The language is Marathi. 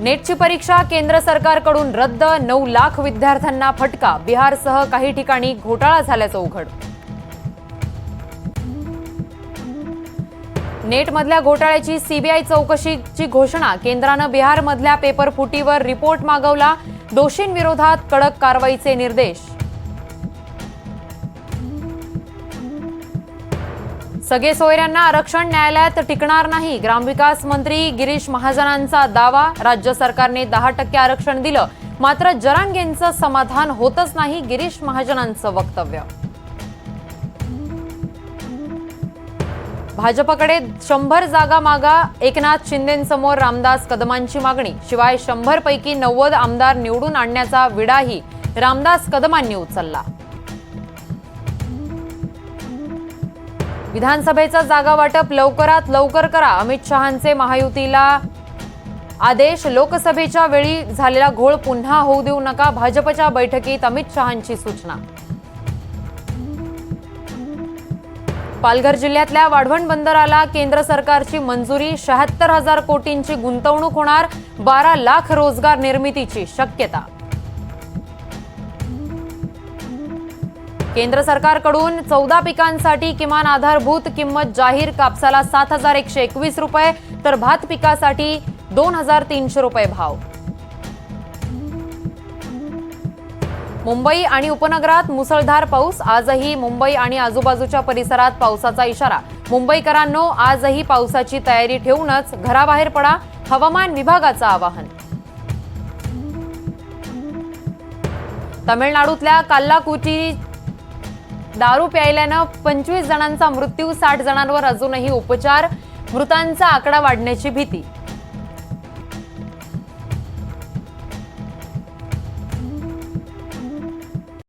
नेटची परीक्षा केंद्र सरकारकडून रद्द नऊ लाख विद्यार्थ्यांना फटका बिहारसह काही ठिकाणी घोटाळा झाल्याचं उघड. नेटमधल्या घोटाळ्याची सीबीआय चौकशीची घोषणा केंद्रानं बिहारमधल्या पेपर फुटीवर रिपोर्ट मागवला दोषींविरोधात कडक कारवाईचे निर्देश. सगळे सोयऱ्यांना आरक्षण न्यायालयात टिकणार नाही. ग्रामविकास मंत्री गिरीश महाजनांचा दावा. राज्य सरकारने दहा टक्के आरक्षण दिलं. मात्र जरांगेंचं समाधान होतच नाही गिरीश महाजनांचं वक्तव्य. भाजपकडे शंभर जागा मागा एकनाथ शिंदेंसमोर रामदास कदमांची मागणी. शिवाय शंभरपैकी नव्वद आमदार निवडून आणण्याचा विडाही. रामदास कदमांनी उचलला. विधानसभेचं जागा वाटप लवकरात लवकर करा. अमित शहांचे महायुतीला आदेश. लोकसभेच्या वेळी झालेला घोळ पुन्हा होऊ देऊ नका. भाजपच्या बैठकीत अमित शहांची सूचना. पालघर जिल्ह्यातल्या वाढवण बंदराला केंद्र सरकारची मंजुरी. शहात्तर हजार कोटींची गुंतवणूक होणार. बारा लाख रोजगार निर्मितीची शक्यता. केंद्र सरकारकडून चौदा पिकांसाठी किमान आधारभूत किंमत जाहीर कापसाला सात हजार एकशे एकवीस रुपये तर भात पिकासाठी दोन हजार तीनशे रुपये भाव. मुंबई आणि उपनगरात मुसळधार पाऊस आजही मुंबई आणि आजूबाजूच्या परिसरात पावसाचा इशारा. मुंबईकरांनो आजही पावसाची तयारी ठेवूनच घराबाहेर पडा हवामान विभागाचं आवाहन. तमिळनाडूतल्या काल्लाकुटी दारू प्यायल्यानं पंचवीस जणांचा मृत्यू साठ जणांवर अजूनही उपचार मृतांचा आकडा वाढण्याची भीती.